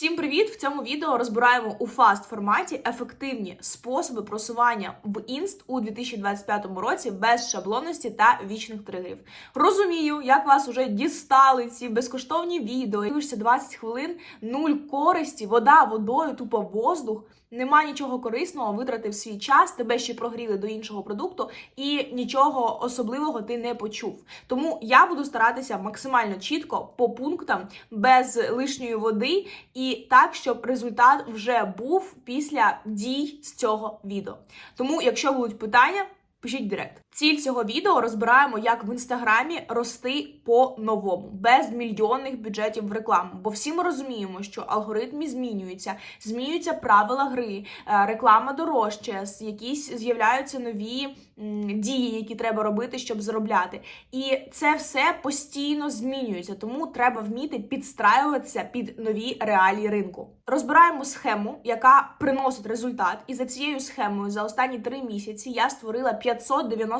Всім привіт! В цьому відео розбираємо у фаст форматі ефективні способи просування в інст у 2025 році без шаблонності та вічних тригерів. Розумію, як вас уже дістали ці безкоштовні відео. Дивишся 20 хвилин, нуль користі, вода водою, тупо воздух. Нема нічого корисного, витратив свій час, тебе ще прогріли до іншого продукту, і нічого особливого ти не почув. Тому я буду старатися максимально чітко по пунктам, без лишньої води, і так, щоб результат вже був після дій з цього відео. Тому, якщо будуть питання, пишіть директ. Ціль цього відео розбираємо, як в інстаграмі рости по-новому, без мільйонних бюджетів в рекламу. Бо всі ми розуміємо, що алгоритми змінюються, змінюються правила гри, е, реклама дорожче, якісь з'являються нові дії, які треба робити, щоб заробляти. І це все постійно змінюється, тому треба вміти підстраюватися під нові реалії ринку. Розбираємо схему, яка приносить результат. І за цією схемою за останні три місяці я створила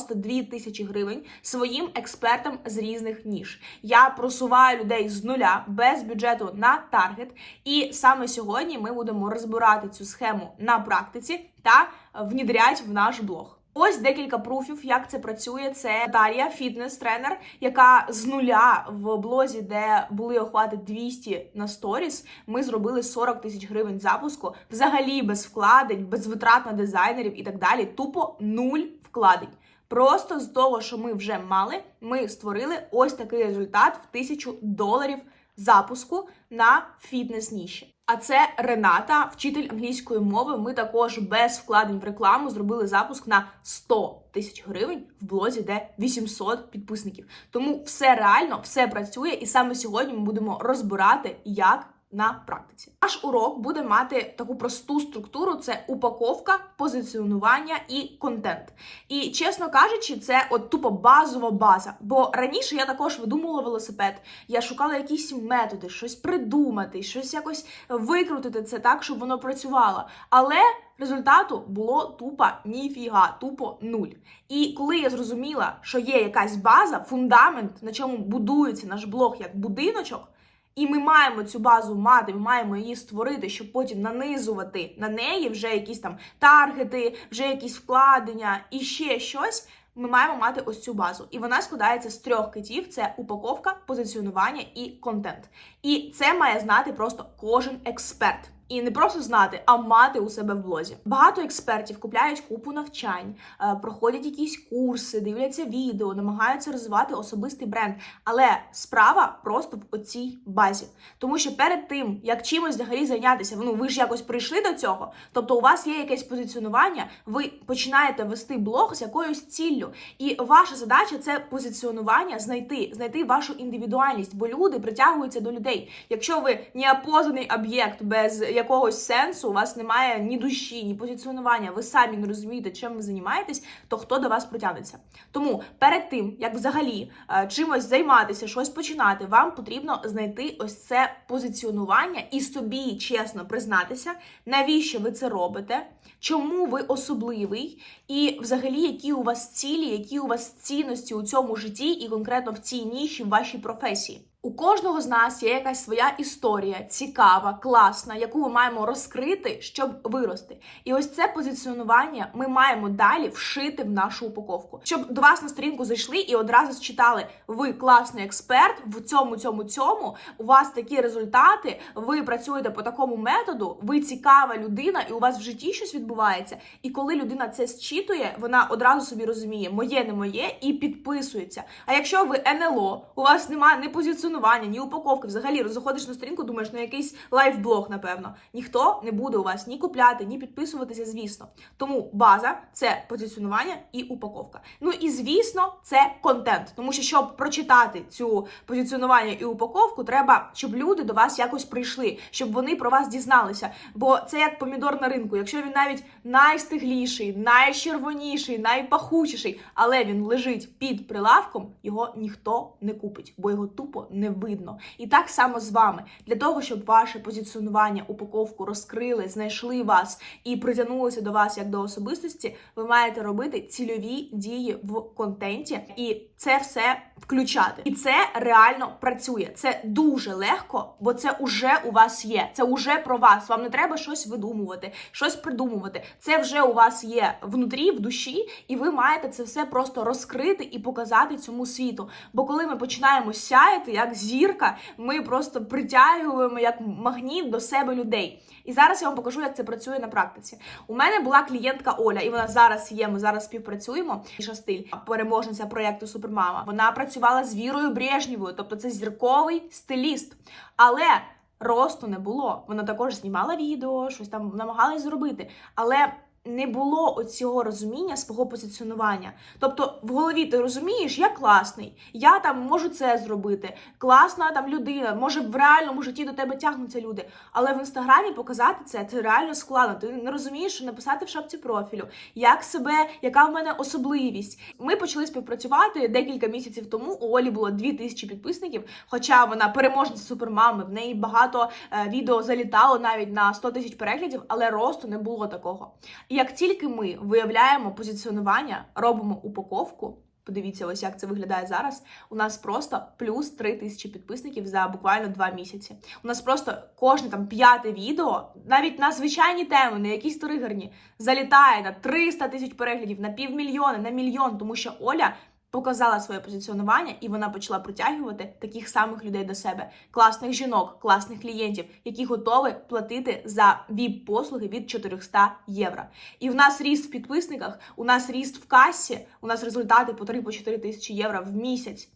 592 тисячі гривень своїм експертам з різних ніж. Я просуваю людей з нуля без бюджету на таргет. І саме сьогодні ми будемо розбирати цю схему на практиці та внідрять в наш блог. Ось декілька пруфів, як це працює. Це Наталія, фітнес-тренер, яка з нуля в блозі, де були охвати 200 на сторіс, ми зробили 40 тисяч гривень запуску, взагалі без вкладень, без витрат на дизайнерів і так далі. Тупо нуль вкладень. Просто з того, що ми вже мали, ми створили ось такий результат в тисячу доларів запуску на фітнес-ніші. А це Рената, вчитель англійської мови. Ми також без вкладень в рекламу зробили запуск на 100 тисяч гривень в блозі, де 800 підписників. Тому все реально, все працює, і саме сьогодні ми будемо розбирати, як на практиці. Наш урок буде мати таку просту структуру: це упаковка, позиціонування і контент. І чесно кажучи, це от тупо базова база. Бо раніше я також видумувала велосипед, я шукала якісь методи, щось придумати, щось якось викрутити це так, щоб воно працювало. Але результату було тупо ніфіга, тупо нуль. І коли я зрозуміла, що є якась база, фундамент, на чому будується наш блог як будиночок. І ми маємо цю базу мати, ми маємо її створити, щоб потім нанизувати на неї вже якісь там таргети, вже якісь вкладення і ще щось. Ми маємо мати ось цю базу, і вона складається з трьох китів: це упаковка, позиціонування і контент. І це має знати просто кожен експерт. І не просто знати, а мати у себе в блозі. Багато експертів купляють купу навчань, е, проходять якісь курси, дивляться відео, намагаються розвивати особистий бренд. Але справа просто в оцій базі. Тому що перед тим, як чимось взагалі зайнятися, ну ви ж якось прийшли до цього. Тобто, у вас є якесь позиціонування, ви починаєте вести блог з якоюсь ціллю. І ваша задача це позиціонування знайти, знайти вашу індивідуальність, бо люди притягуються до людей. Якщо ви неопознаний об'єкт без якогось сенсу, у вас немає ні душі, ні позиціонування, ви самі не розумієте, чим ви займаєтесь, то хто до вас притягнеться? Тому перед тим, як взагалі е, чимось займатися, щось починати, вам потрібно знайти ось це позиціонування і собі чесно признатися, навіщо ви це робите, чому ви особливий, і взагалі, які у вас цілі, які у вас цінності у цьому житті, і конкретно в цій ніші в вашій професії. У кожного з нас є якась своя історія, цікава, класна, яку ми маємо розкрити, щоб вирости. І ось це позиціонування ми маємо далі вшити в нашу упаковку, щоб до вас на сторінку зайшли і одразу считали, ви класний експерт в цьому, цьому, цьому. У вас такі результати, ви працюєте по такому методу, ви цікава людина, і у вас в житті щось відбувається. І коли людина це зчитує, вона одразу собі розуміє, моє не моє, і підписується. А якщо ви НЛО, у вас немає ні позиціонування, ні упаковки, взагалі заходиш на сторінку, думаєш, ну якийсь лайфблог, напевно. Ніхто не буде у вас ні купляти, ні підписуватися, звісно. Тому база це позиціонування і упаковка. Ну і звісно, це контент. Тому що, щоб прочитати цю позиціонування і упаковку, треба, щоб люди до вас якось прийшли, щоб вони про вас дізналися. Бо це як помідор на ринку. Якщо він навіть найстигліший, найчервоніший, найпахучіший, але він лежить під прилавком, його ніхто не купить, бо його тупо не видно. І так само з вами. Для того, щоб ваше позиціонування, упаковку розкрили, знайшли вас і притягнулися до вас як до особистості, ви маєте робити цільові дії в контенті і це все включати. І це реально працює. Це дуже легко, бо це уже у вас є. Це уже про вас. Вам не треба щось видумувати, щось придумувати. Це вже у вас є внутрі, в душі, і ви маєте це все просто розкрити і показати цьому світу. Бо коли ми починаємо сяяти, як зірка, ми просто притягуємо як магніт до себе людей. І зараз я вам покажу, як це працює на практиці. У мене була клієнтка Оля, і вона зараз є. Ми зараз співпрацюємо. Іша стиль, переможниця проєкту Супермама. Вона працювала з Вірою Брежнєвою, тобто це зірковий стиліст. Але росту не було. Вона також знімала відео, щось там намагалась зробити. Але не було оцього розуміння свого позиціонування. Тобто в голові ти розумієш, я класний, я там можу це зробити, класна там людина, може в реальному житті до тебе тягнуться люди. Але в інстаграмі показати це це реально складно. Ти не розумієш, що написати в шапці профілю, як себе, яка в мене особливість. Ми почали співпрацювати декілька місяців тому. У Олі було 2000 підписників, хоча вона переможниця супермами. В неї багато е, відео залітало навіть на 100 тисяч переглядів, але росту не було такого. І як тільки ми виявляємо позиціонування, робимо упаковку. Подивіться, ось як це виглядає зараз. У нас просто плюс 3 тисячі підписників за буквально два місяці. У нас просто кожне там п'яте відео, навіть на звичайні теми, на якісь тригерні, залітає на 300 тисяч переглядів, на півмільйона, на мільйон, тому що Оля показала своє позиціонування, і вона почала притягувати таких самих людей до себе, класних жінок, класних клієнтів, які готові платити за віп-послуги від 400 євро. І в нас ріст в підписниках, у нас ріст в касі, у нас результати по 3-4 тисячі євро в місяць,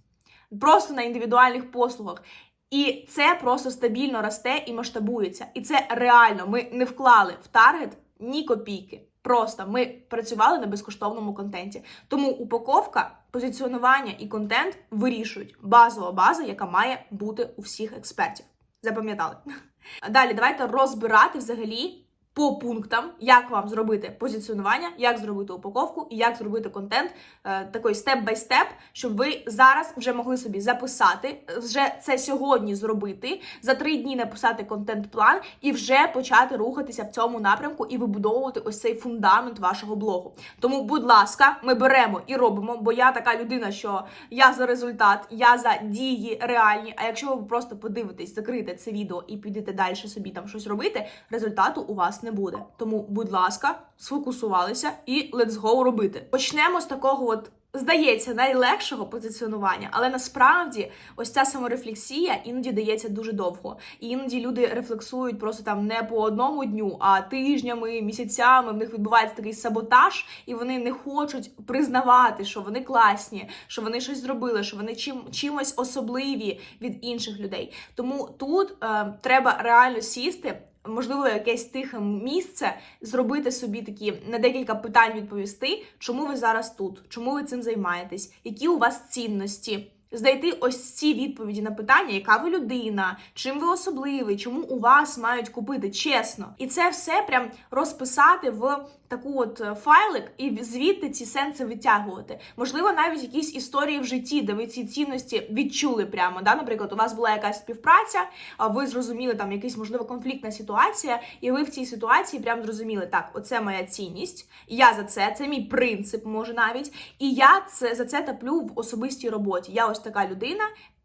просто на індивідуальних послугах. І це просто стабільно росте і масштабується. І це реально. Ми не вклали в таргет ні копійки. Просто ми працювали на безкоштовному контенті. Тому упаковка, позиціонування і контент вирішують базова база, яка має бути у всіх експертів. Запам'ятали? Далі давайте розбирати взагалі по пунктам, як вам зробити позиціонування, як зробити упаковку і як зробити контент е, такий степ-бай-степ, щоб ви зараз вже могли собі записати, вже це сьогодні зробити, за три дні написати контент-план і вже почати рухатися в цьому напрямку і вибудовувати ось цей фундамент вашого блогу. Тому, будь ласка, ми беремо і робимо, бо я така людина, що я за результат, я за дії реальні. А якщо ви просто подивитесь, закрите це відео і підете далі собі там щось робити, результату у вас не буде. Тому, будь ласка, сфокусувалися і let's go робити. Почнемо з такого от. Здається, найлегшого позиціонування, але насправді ось ця саморефлексія іноді дається дуже довго. І іноді люди рефлексують просто там не по одному дню, а тижнями, місяцями. В них відбувається такий саботаж, і вони не хочуть признавати, що вони класні, що вони щось зробили, що вони чим чимось особливі від інших людей. Тому тут е, треба реально сісти можливо, якесь тихе місце, зробити собі такі на декілька питань відповісти, чому ви зараз тут, чому ви цим займаєтесь, які у вас цінності. Знайти ось ці відповіді на питання, яка ви людина, чим ви особливий, чому у вас мають купити чесно, і це все прям розписати в таку от е, файлик і звідти ці сенси витягувати. Можливо, навіть якісь історії в житті, де ви ці цінності відчули прямо. Да? Наприклад, у вас була якась співпраця, а ви зрозуміли там якась можливо конфліктна ситуація, і ви в цій ситуації прям зрозуміли, так, оце моя цінність, я за це, це мій принцип, може навіть, і я це за це таплю в особистій роботі. Я ось така людина,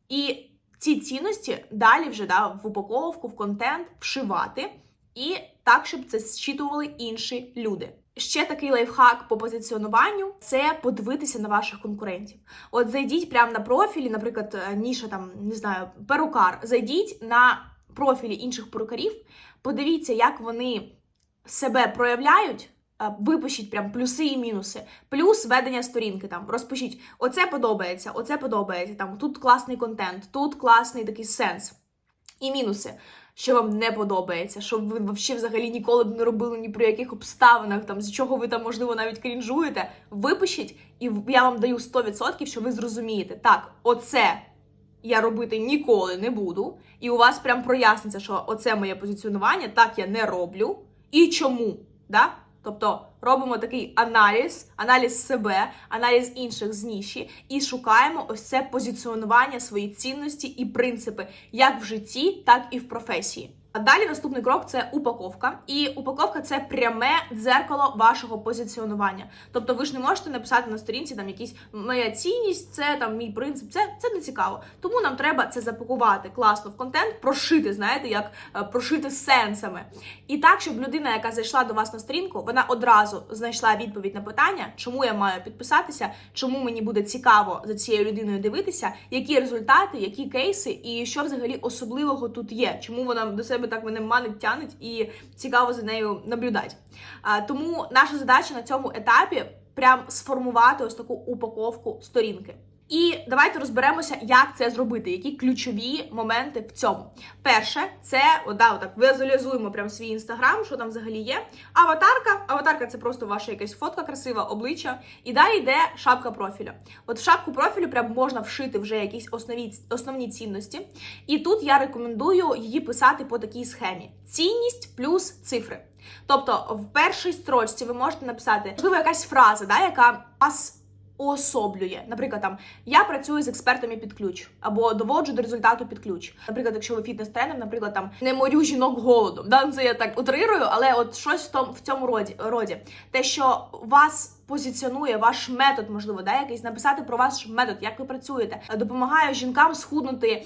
і ці цінності далі вже да, в упаковку, в контент вшивати. І так, щоб це зчитували інші люди. Ще такий лайфхак по позиціонуванню це подивитися на ваших конкурентів. От зайдіть прямо на профілі, наприклад, ніша там не знаю, перукар. Зайдіть на профілі інших перукарів, подивіться, як вони себе проявляють. Випишіть прям плюси і мінуси, плюс ведення сторінки. Там розпишіть, оце подобається, оце подобається. Там тут класний контент, тут класний такий сенс. І мінуси що вам не подобається, що ви вообще взагалі ніколи б не робили ні при яких обставинах, там з чого ви там, можливо, навіть крінжуєте, випишіть, і я вам даю 100%, що ви зрозумієте, так, оце я робити ніколи не буду, і у вас прям проясниться, що оце моє позиціонування, так я не роблю, і чому. Да? Тобто робимо такий аналіз, аналіз себе, аналіз інших з ніші, і шукаємо ось це позиціонування свої цінності і принципи як в житті, так і в професії. А далі наступний крок це упаковка. І упаковка це пряме дзеркало вашого позиціонування. Тобто, ви ж не можете написати на сторінці там якісь моя цінність, це там мій принцип. Це це не цікаво. Тому нам треба це запакувати класно в контент, прошити, знаєте, як е, прошити сенсами. І так, щоб людина, яка зайшла до вас на сторінку, вона одразу знайшла відповідь на питання, чому я маю підписатися, чому мені буде цікаво за цією людиною дивитися, які результати, які кейси, і що взагалі особливого тут є, чому вона до себе так мене манить, тянуть і цікаво за нею наблюдати. А, тому наша задача на цьому етапі прям сформувати ось таку упаковку сторінки. І давайте розберемося, як це зробити, які ключові моменти в цьому. Перше, це да, отак візуалізуємо прям свій інстаграм, що там взагалі є. Аватарка. Аватарка це просто ваша якась фотка, красива обличчя. І далі йде шапка профілю. От в шапку профілю прям можна вшити вже якісь основні, основні цінності. І тут я рекомендую її писати по такій схемі: цінність плюс цифри. Тобто, в першій строчці ви можете написати можливо якась фраза, да, яка вас уособлює. Наприклад, там я працюю з експертами під ключ або доводжу до результату під ключ. Наприклад, якщо ви фітнес-тренер, наприклад, там не морю жінок голодом. Да, це я так утрирую, але от щось в тому в цьому роді роді. Те, що вас. Позиціонує ваш метод, можливо, да, якийсь написати про ваш метод, як ви працюєте, допомагає жінкам схуднути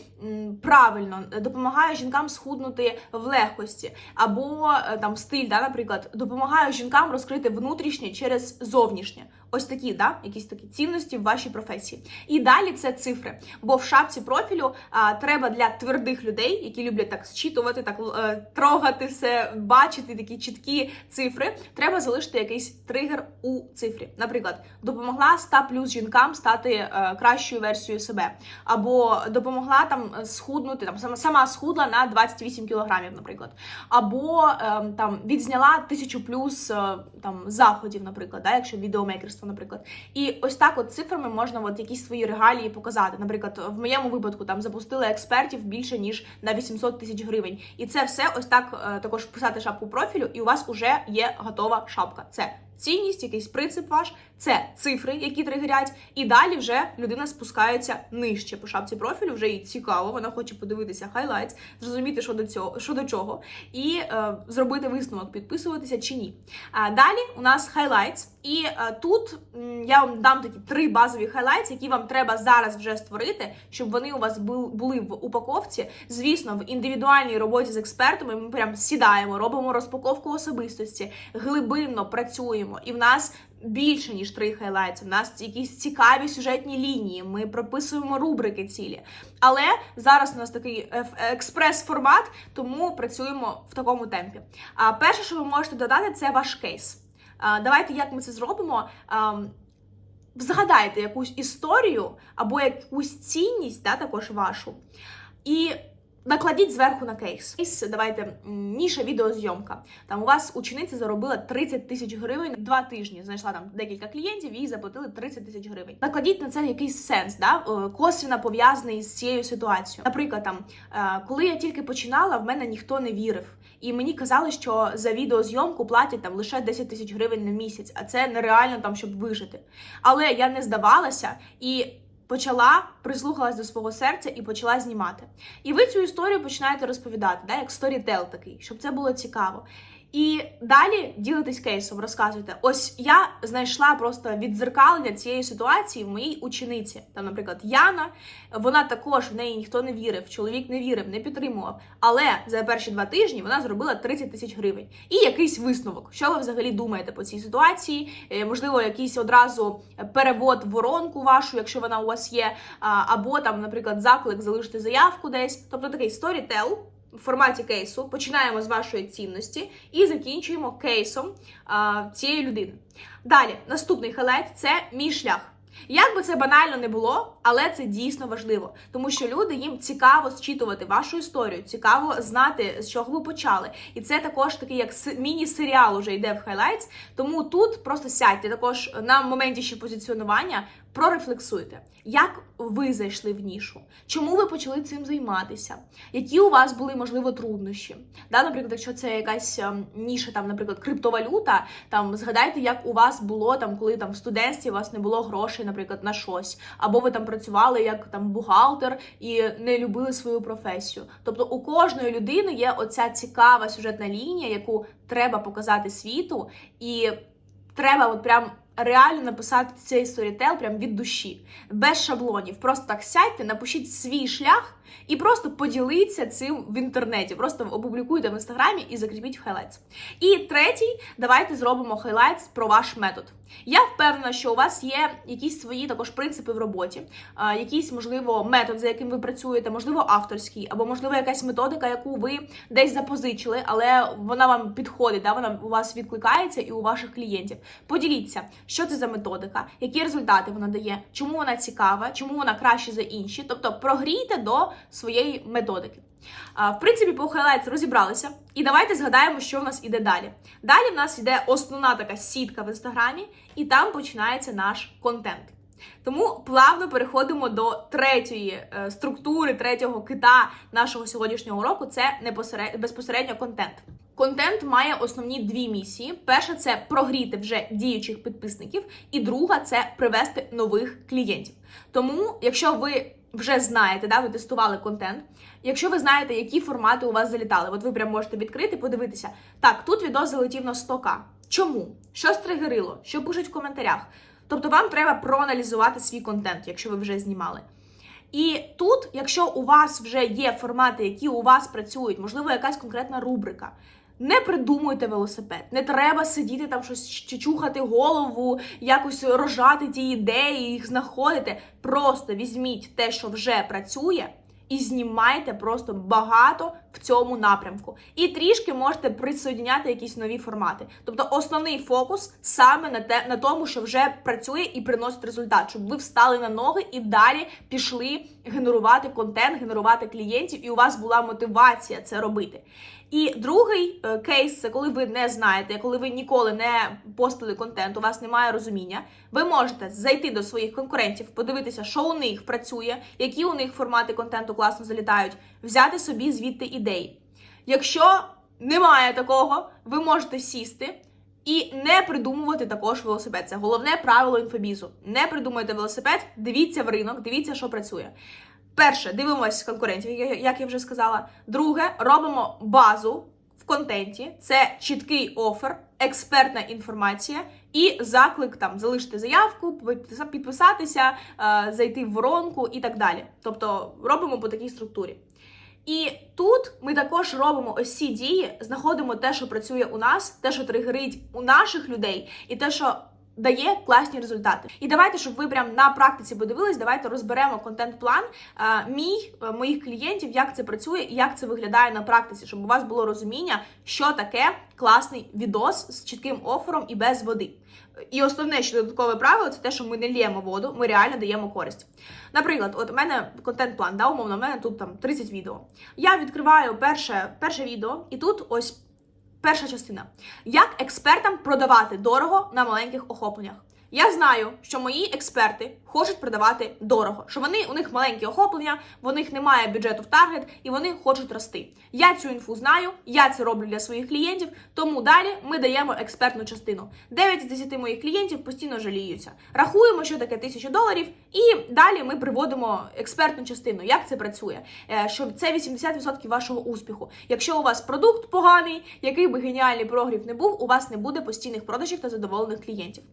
правильно, допомагає жінкам схуднути в легкості, або е, там стиль, да, наприклад, допомагає жінкам розкрити внутрішнє через зовнішнє. Ось такі, да, якісь такі цінності в вашій професії. І далі це цифри. Бо в шапці профілю а, треба для твердих людей, які люблять так зчитувати, так е, трогати все, бачити такі чіткі цифри. Треба залишити якийсь тригер у цифрі. Наприклад, допомогла 100 плюс жінкам стати е, кращою версією себе, або допомогла там схуднути, там сама, сама схудла на 28 кілограмів, наприклад, або е, там відзняла тисячу плюс е, там заходів, наприклад, да, якщо відеомейкерство, наприклад. І ось так, от цифрами можна от якісь свої регалії показати. Наприклад, в моєму випадку там запустили експертів більше ніж на 800 тисяч гривень. І це все ось так е, також писати шапку профілю, і у вас вже є готова шапка. Це цінність, якийсь принцип ваш, це цифри, які тригерять, і далі вже людина спускається нижче по шапці профілю. Вже їй цікаво, вона хоче подивитися хайлайтс, зрозуміти, що до цього, що до чого, і е, зробити висновок, підписуватися чи ні. А далі у нас хайлайтс, і е, тут я вам дам такі три базові хайлайтс, які вам треба зараз вже створити, щоб вони у вас були в упаковці. Звісно, в індивідуальній роботі з експертами ми прям сідаємо, робимо розпаковку особистості, глибинно працюємо, і в нас. Більше ніж три хайлайти. У нас якісь цікаві сюжетні лінії. Ми прописуємо рубрики цілі. Але зараз у нас такий експрес-формат, тому працюємо в такому темпі. А перше, що ви можете додати, це ваш кейс. Давайте як ми це зробимо. Згадайте якусь історію або якусь цінність, да, також вашу. І накладіть зверху на кейс. Кейс, давайте ніша відеозйомка. Там у вас учениця заробила 30 тисяч гривень два тижні. Знайшла там декілька клієнтів, їй заплатили 30 тисяч гривень. Накладіть на це якийсь сенс, да? е, косвіно пов'язаний з цією ситуацією. Наприклад, там, е, коли я тільки починала, в мене ніхто не вірив. І мені казали, що за відеозйомку платять там лише 10 тисяч гривень на місяць, а це нереально там, щоб вижити. Але я не здавалася і почала прислухалась до свого серця і почала знімати. І ви цю історію починаєте розповідати, да, як сторітел такий, щоб це було цікаво. І далі ділитесь кейсом, розказуйте. Ось я знайшла просто віддзеркалення цієї ситуації в моїй учениці. Там, наприклад, Яна, вона також в неї ніхто не вірив, чоловік не вірив, не підтримував. Але за перші два тижні вона зробила 30 тисяч гривень. І якийсь висновок. Що ви взагалі думаєте по цій ситуації? Е, Можливо, якийсь одразу перевод воронку вашу, якщо вона у вас є, або там, наприклад, заклик залишити заявку десь. Тобто такий сторітел в форматі кейсу. Починаємо з вашої цінності і закінчуємо кейсом а, цієї людини. Далі, наступний хайлайт – це мій шлях. Як би це банально не було, але це дійсно важливо, тому що люди їм цікаво зчитувати вашу історію, цікаво знати, з чого ви почали. І це також такий як міні-серіал уже йде в хайлайтс. Тому тут просто сядьте також на моменті ще позиціонування. Прорефлексуйте, як ви зайшли в нішу, чому ви почали цим займатися, які у вас були можливо труднощі. Да, наприклад, якщо це якась ем, ніша, там, наприклад, криптовалюта, там згадайте, як у вас було там, коли там в студентстві у вас не було грошей, наприклад, на щось, або ви там працювали як там бухгалтер і не любили свою професію. Тобто у кожної людини є оця цікава сюжетна лінія, яку треба показати світу, і треба от прям. Реально написати цей сторітел прям від душі, без шаблонів. Просто так сядьте, напишіть свій шлях і просто поділіться цим в інтернеті. Просто опублікуйте в інстаграмі і закріпіть в хайлайтс. І третій, давайте зробимо хайлайтс про ваш метод. Я впевнена, що у вас є якісь свої також принципи в роботі, якийсь, можливо, метод, за яким ви працюєте, можливо, авторський, або можливо якась методика, яку ви десь запозичили, але вона вам підходить, да, вона у вас відкликається і у ваших клієнтів. Поділіться, що це за методика, які результати вона дає, чому вона цікава, чому вона краще за інші. Тобто прогрійте до своєї методики. В принципі, по Highlights розібралися. І давайте згадаємо, що в нас іде далі. Далі в нас йде основна така сітка в інстаграмі, і там починається наш контент. Тому плавно переходимо до третьої е, структури, третього кита нашого сьогоднішнього уроку це безпосередньо контент. Контент має основні дві місії: перша це прогріти вже діючих підписників, і друга це привести нових клієнтів. Тому, якщо ви вже знаєте, да, ви тестували контент. Якщо ви знаєте, які формати у вас залітали, от ви прям можете відкрити, подивитися. Так, тут відео залетів на 100к. Чому? Що стригерило? Що пишуть в коментарях? Тобто вам треба проаналізувати свій контент, якщо ви вже знімали. І тут, якщо у вас вже є формати, які у вас працюють, можливо, якась конкретна рубрика. Не придумуйте велосипед, не треба сидіти там щось чухати голову, якось рожати ті ідеї, їх знаходити. Просто візьміть те, що вже працює, і знімайте просто багато в цьому напрямку. І трішки можете присоединяти якісь нові формати. Тобто основний фокус саме на те, на тому, що вже працює і приносить результат, щоб ви встали на ноги і далі пішли генерувати контент, генерувати клієнтів, і у вас була мотивація це робити. І другий е, кейс це коли ви не знаєте, коли ви ніколи не постили контент, у вас немає розуміння. Ви можете зайти до своїх конкурентів, подивитися, що у них працює, які у них формати контенту класно залітають, взяти собі звідти ідеї. Якщо немає такого, ви можете сісти. І не придумувати також велосипед. Це головне правило інфобізу. Не придумуйте велосипед, дивіться в ринок, дивіться, що працює. Перше, дивимося конкурентів, як я вже сказала. Друге, робимо базу в контенті. Це чіткий офер, експертна інформація і заклик там залишити заявку, підписатися, зайти в воронку і так далі. Тобто робимо по такій структурі. І тут ми також робимо ось ці дії, знаходимо те, що працює у нас, те, що тригерить у наших людей, і те, що дає класні результати. І давайте, щоб ви прям на практиці подивились, давайте розберемо контент-план е, мій е, моїх клієнтів, як це працює і як це виглядає на практиці, щоб у вас було розуміння, що таке класний відос з чітким офером і без води. І основне, що додаткове правило, це те, що ми не лємо воду, ми реально даємо користь. Наприклад, от у мене контент-план, да, умовно, у мене тут там 30 відео. Я відкриваю перше, перше відео, і тут ось перша частина. Як експертам продавати дорого на маленьких охопленнях? Я знаю, що мої експерти хочуть продавати дорого, що вони у них маленькі охоплення, в них немає бюджету в таргет і вони хочуть рости. Я цю інфу знаю, я це роблю для своїх клієнтів. Тому далі ми даємо експертну частину. 9 з 10 моїх клієнтів постійно жаліються. Рахуємо, що таке 1000 доларів, і далі ми приводимо експертну частину. Як це працює? Е, що це 80% вашого успіху. Якщо у вас продукт поганий, який би геніальний прогрів не був, у вас не буде постійних продажів та задоволених клієнтів.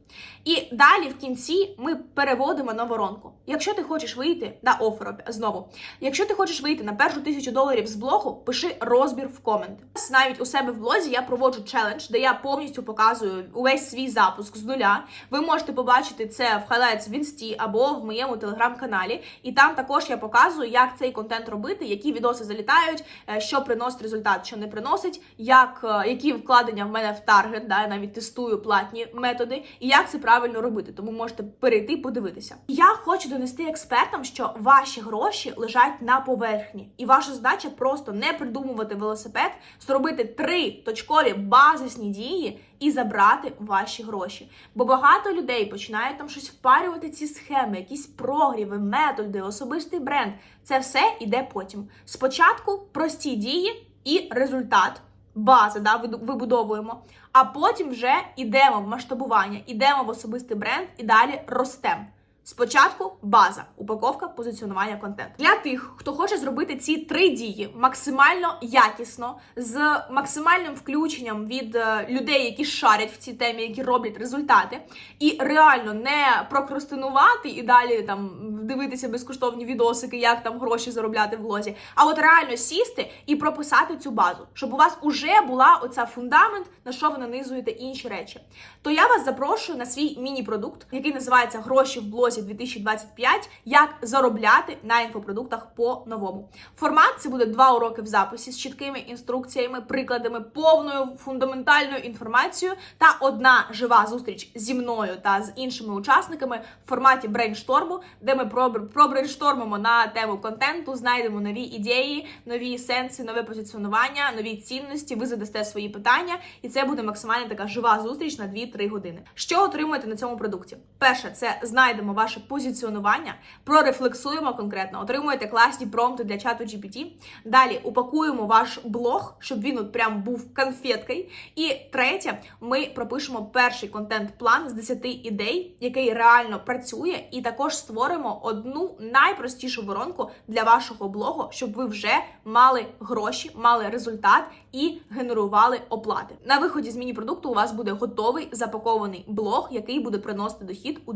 І далі в кінці ми переводимо на воронку. Якщо ти хочеш вийти на офер, знову, якщо ти хочеш вийти на першу тисячу доларів з блогу, пиши розбір в коменти. Навіть у себе в блозі я проводжу челендж, де я повністю показую увесь свій запуск з нуля. Ви можете побачити це в highlights в інсті або в моєму телеграм-каналі. І там також я показую, як цей контент робити, які відоси залітають, е, що приносить результат, що не приносить, як, е, які вкладення в мене в таргет, да, я навіть тестую платні методи, і як це правильно робити. Тому можете перейти подивитися. Я хочу донести експертам, що ваші гроші лежать на поверхні, і ваша задача просто не придумувати велосипед, зробити три точкові базисні дії і забрати ваші гроші. Бо багато людей починають там щось впарювати ці схеми, якісь прогріви, методи, особистий бренд. Це все іде потім. Спочатку прості дії і результат. Бази да, вибудовуємо, а потім вже йдемо в масштабування, йдемо в особистий бренд і далі ростемо. Спочатку база, упаковка, позиціонування контенту. Для тих, хто хоче зробити ці три дії максимально якісно, з максимальним включенням від е, людей, які шарять в цій темі, які роблять результати, і реально не прокрастинувати і далі там дивитися безкоштовні відосики, як там гроші заробляти в блозі, а от реально сісти і прописати цю базу, щоб у вас уже була оця фундамент, на що ви нанизуєте інші речі. То я вас запрошую на свій міні-продукт, який називається Гроші в блозі 2025. Як заробляти на інфопродуктах по-новому. Формат це буде два уроки в записі з чіткими інструкціями, прикладами, повною фундаментальною інформацією та одна жива зустріч зі мною та з іншими учасниками в форматі брейншторму, де ми пробр- пробрейнштормимо на тему контенту, знайдемо нові ідеї, нові сенси, нове позиціонування, нові цінності. Ви задасте свої питання, і це буде максимально така жива зустріч на 2-3 години. Що отримуєте на цьому продукті? Перше, це знайдемо ваше позиціонування, прорефлексуємо конкретно, отримуєте класні промпти для чату GPT. Далі упакуємо ваш блог, щоб він от прям був конфеткою. І третє, ми пропишемо перший контент-план з 10 ідей, який реально працює, і також створимо одну найпростішу воронку для вашого блогу, щоб ви вже мали гроші, мали результат і генерували оплати. На виході з міні-продукту у вас буде готовий запакований блог, який буде приносити дохід у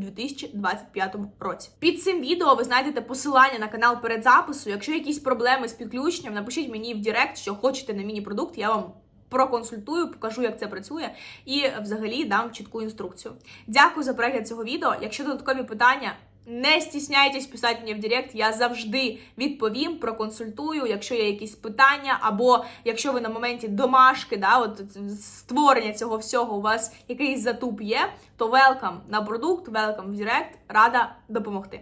2025 році. Під цим відео ви знайдете посилання на канал перед запису. Якщо якісь проблеми з підключенням, напишіть мені в Директ, що хочете на міні-продукт, я вам. Проконсультую, покажу, як це працює, і взагалі дам чітку інструкцію. Дякую за перегляд цього відео. Якщо додаткові питання, не стісняйтесь писати мені в Директ, я завжди відповім, проконсультую, якщо є якісь питання, або якщо ви на моменті домашки, да, от створення цього всього, у вас якийсь затуп є, то велкам на продукт, велкам в Директ, рада допомогти.